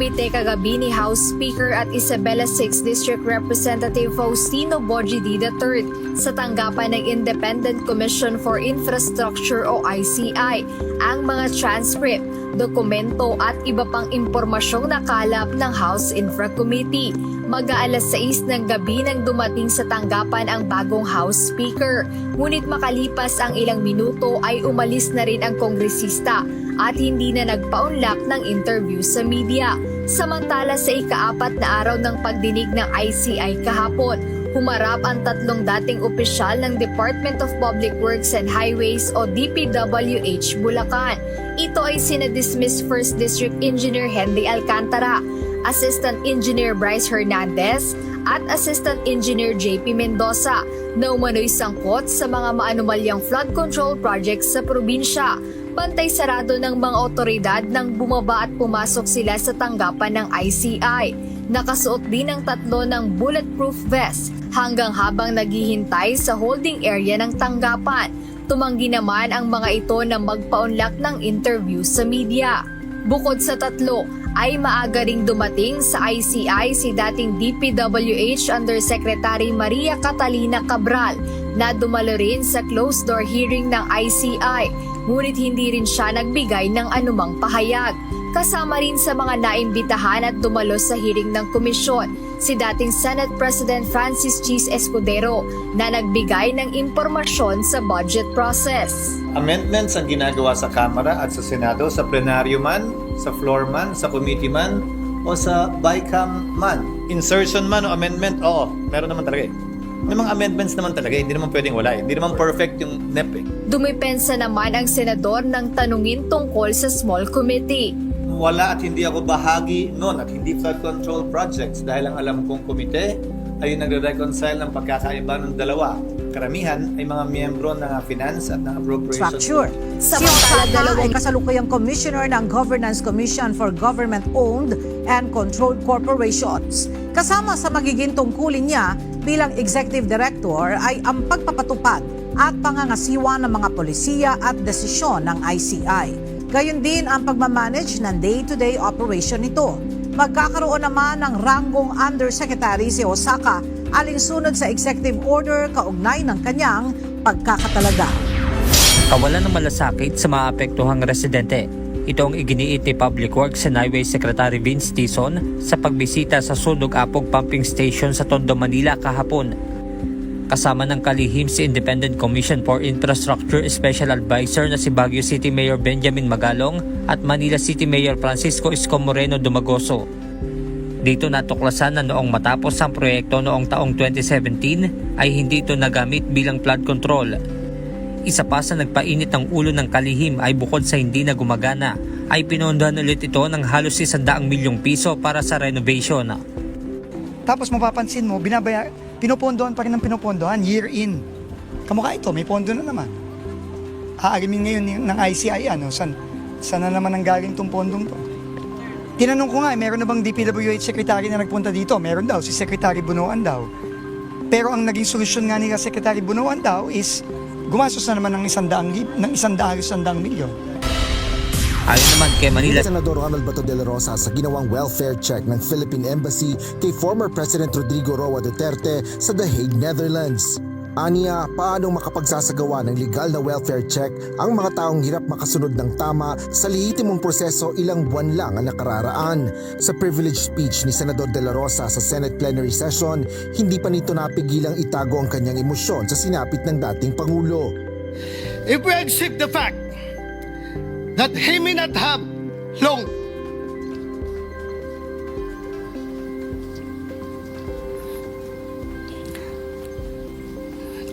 Kumite kagabi ni House Speaker at Isabela 6 District Representative Faustino Bojidi III sa tanggapan ng Independent Commission for Infrastructure o ICI ang mga transcript, dokumento at iba pang impormasyong nakalap ng House Infra Committee. Mag-aalas 6 ng gabi nang dumating sa tanggapan ang bagong House Speaker. Ngunit makalipas ang ilang minuto ay umalis na rin ang kongresista at hindi na nagpaunlak ng interview sa media. Samantala sa ikaapat na araw ng pagdinig ng ICI kahapon, humarap ang tatlong dating opisyal ng Department of Public Works and Highways o DPWH Bulacan. Ito ay sinadismiss First District Engineer Henry Alcantara, Assistant Engineer Bryce Hernandez at Assistant Engineer JP Mendoza na umano'y sangkot sa mga maanumalyang flood control projects sa probinsya. Pantay sarado ng mga otoridad nang bumaba at pumasok sila sa tanggapan ng ICI. Nakasuot din ang tatlo ng bulletproof vest hanggang habang naghihintay sa holding area ng tanggapan. Tumanggi naman ang mga ito na magpaunlak ng interview sa media. Bukod sa tatlo, ay maaga ring dumating sa ICI si dating DPWH Undersecretary Maria Catalina Cabral na dumalo rin sa closed-door hearing ng ICI ngunit hindi rin siya nagbigay ng anumang pahayag. Kasama rin sa mga naimbitahan at dumalo sa hearing ng komisyon si dating Senate President Francis Cheese Escudero na nagbigay ng impormasyon sa budget process. amendments ang ginagawa sa Kamara at sa Senado, sa plenaryo man, sa floor man, sa committee man, o sa BICAM man. Insertion man o amendment, oo, meron naman talaga eh. May mga amendments naman talaga, eh. hindi naman pwedeng wala eh. Hindi naman perfect yung NEP eh. Dumipensa naman ang senador ng tanungin tungkol sa small committee. Wala at hindi ako bahagi noon at hindi flood control projects dahil ang alam kong komite ay nagre-reconcile ng pagkakaiba ng dalawa. Karamihan ay mga miyembro ng finance at ng appropriations structure. Sa si mga Osaka dalawang- ay kasalukuyang commissioner ng Governance Commission for Government-Owned and Controlled Corporations. Kasama sa magiging tungkulin niya bilang executive director ay ang pagpapatupad at pangangasiwa ng mga polisiya at desisyon ng ICI. Gayon din ang pagmamanage ng day-to-day operation nito. Magkakaroon naman ng ranggong undersecretary si Osaka alinsunod sa executive order kaugnay ng kanyang pagkakatalaga. Kawalan ng malasakit sa mga apektuhang residente. Ito ang iginiit ni Public Works and Highways Secretary Vince Tison sa pagbisita sa Sunog Apog Pumping Station sa Tondo, Manila kahapon. Kasama ng kalihim si Independent Commission for Infrastructure Special Advisor na si Baguio City Mayor Benjamin Magalong at Manila City Mayor Francisco Isko Moreno Dumagoso. Dito natuklasan na noong matapos ang proyekto noong taong 2017 ay hindi ito nagamit bilang flood control isa pa sa nagpainit ng ulo ng kalihim ay bukod sa hindi na gumagana, ay pinondohan ulit ito ng halos 100 milyong piso para sa renovation. Tapos mapapansin mo, binabaya, pinopondohan pa rin ng pinopondohan year in. Kamukha ito, may pondo na naman. Aarimin ngayon ng- ICI, ano, san, saan na naman ang galing tong pondong to? Tinanong ko nga, eh, meron na bang DPWH secretary na nagpunta dito? Meron daw, si Secretary Bunuan daw. Pero ang naging solusyon nga ni Secretary Bunuan daw is gumastos na naman ng isandaang, lib- ng isandaang, isandaang milyon. Ayon naman kay Manila Senador Ronald Bato de la Rosa sa ginawang welfare check ng Philippine Embassy kay former President Rodrigo Roa Duterte sa The Hague, Netherlands. Aniya, paano makapagsasagawa ng legal na welfare check ang mga taong hirap makasunod ng tama sa lihitimong proseso ilang buwan lang ang nakararaan? Sa privilege speech ni Senador de la Rosa sa Senate plenary session, hindi pa nito napigilang itago ang kanyang emosyon sa sinapit ng dating Pangulo. If we accept the fact that he may not have long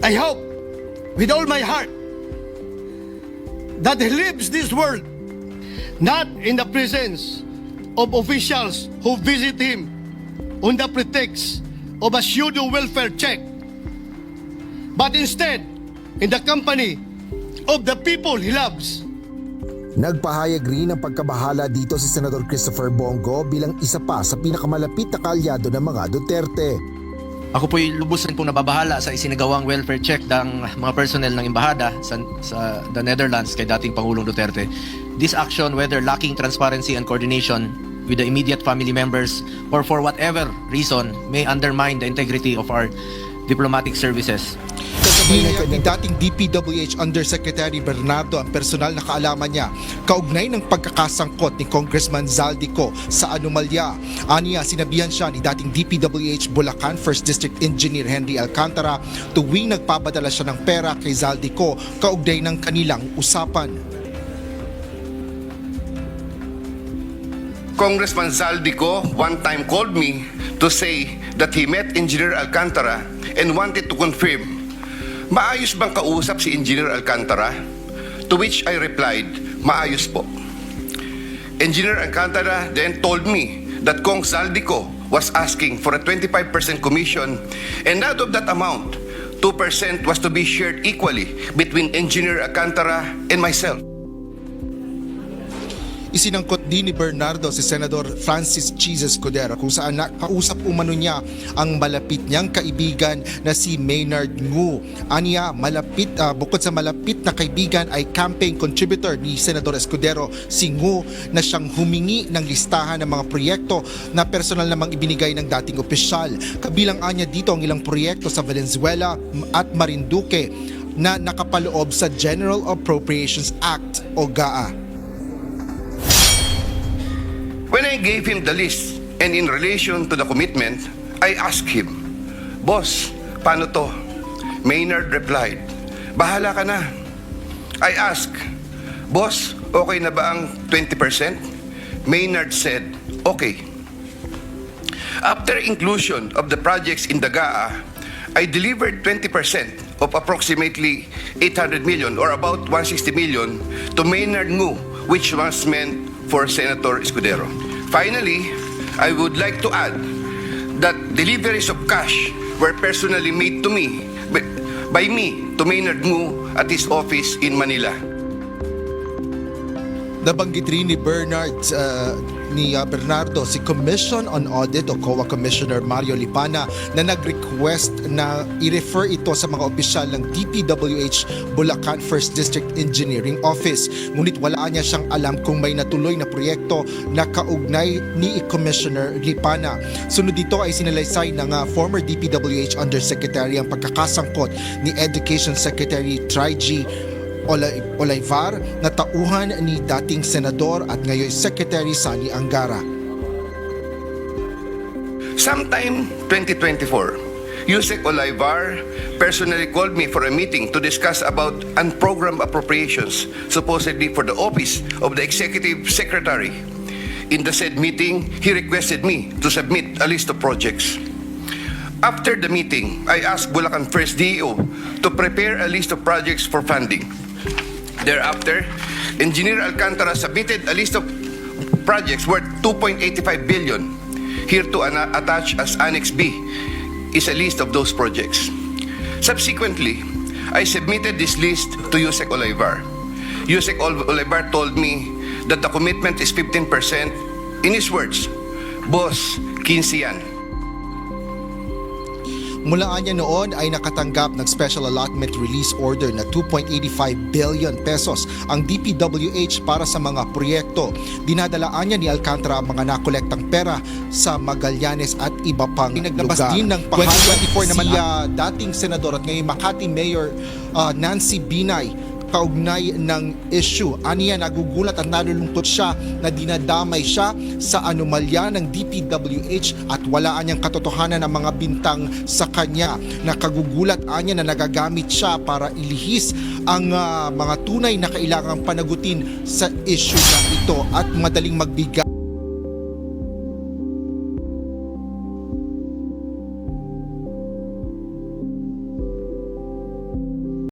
I hope with all my heart that he leaves this world not in the presence of officials who visit him on the pretext of a pseudo welfare check, but instead in the company of the people he loves. Nagpahayag rin ng pagkabahala dito si Senador Christopher Bongo bilang isa pa sa pinakamalapit na kalyado ng mga Duterte. Ako po'y lubusan pong nababahala sa isinagawang welfare check ng mga personnel ng embahada sa, sa the Netherlands kay dating Pangulong Duterte. This action, whether lacking transparency and coordination, with the immediate family members or for whatever reason may undermine the integrity of our diplomatic services. Kasabayan ni dating DPWH Undersecretary Bernardo ang personal na kaalaman niya kaugnay ng pagkakasangkot ni Congressman Zaldico sa anomalya. Aniya, sinabihan siya ni dating DPWH Bulacan 1st District Engineer Henry Alcantara tuwing nagpapadala siya ng pera kay Zaldico kaugnay ng kanilang usapan. Congressman Zaldico one time called me to say that he met Engineer Alcantara and wanted to confirm, maayos bang kausap si Engineer Alcantara? To which I replied, maayos po. Engineer Alcantara then told me that Kong Zaldico was asking for a 25% commission and out of that amount, 2% was to be shared equally between Engineer Alcantara and myself. Isinangkot din ni Bernardo si Senador Francis Jesus Codera kung saan nakausap umano niya ang malapit niyang kaibigan na si Maynard Ngu. Aniya, malapit, ah, bukod sa malapit na kaibigan ay campaign contributor ni Senador Escudero si Ngu na siyang humingi ng listahan ng mga proyekto na personal namang ibinigay ng dating opisyal. Kabilang anya dito ang ilang proyekto sa Valenzuela at Marinduque na nakapaloob sa General Appropriations Act o GAA. When I gave him the list and in relation to the commitment, I asked him, Boss, paano to? Maynard replied, Bahala ka na. I asked, Boss, okay na ba ang 20%? Maynard said, Okay. After inclusion of the projects in the GAA, I delivered 20% of approximately 800 million or about 160 million to Maynard Ngu, which was meant for Senator Escudero. Finally, I would like to add that deliveries of cash were personally made to me by, me to Maynard Ngu at his office in Manila. Nabanggit rin ni Bernard uh, ni uh, Bernardo si Commission on Audit o COA Commissioner Mario Lipana na nag-request na i-refer ito sa mga opisyal ng DPWH Bulacan 1st District Engineering Office. Ngunit wala niya siyang alam kung may natuloy na proyekto na kaugnay ni Commissioner Lipana. Sunod dito ay sinalaysay ng uh, former DPWH Undersecretary ang pagkakasangkot ni Education Secretary Tri-G Olayvar na tauhan ni dating senador at ngayon Secretary Sani Angara. Sometime 2024, Yusek Olayvar personally called me for a meeting to discuss about unprogrammed appropriations, supposedly for the office of the Executive Secretary. In the said meeting, he requested me to submit a list of projects. After the meeting, I asked Bulacan First DEO to prepare a list of projects for funding. Thereafter, Engineer Alcantara submitted a list of projects worth 2.85 billion. Here to attach as Annex B is a list of those projects. Subsequently, I submitted this list to Yusek Olivar. Yusek Ol- Olivar told me that the commitment is 15%. In his words, Boss, 15 yan. Mula niya noon ay nakatanggap ng Special Allotment Release Order na 2.85 billion pesos ang DPWH para sa mga proyekto. Dinadalaan niya ni Alcantara ang mga nakolektang pera sa Magallanes at iba pang Naglabas lugar. din ng pahayag 2024 naman si ah, dating senador at ngayon Makati Mayor ah, Nancy Binay kaugnay ng issue. Aniya nagugulat at nalulungkot siya na dinadamay siya sa anomalya ng DPWH at wala niyang katotohanan ng mga bintang sa kanya. Nakagugulat anya na nagagamit siya para ilihis ang ah, mga tunay na kailangang panagutin sa issue na ito at madaling magbigay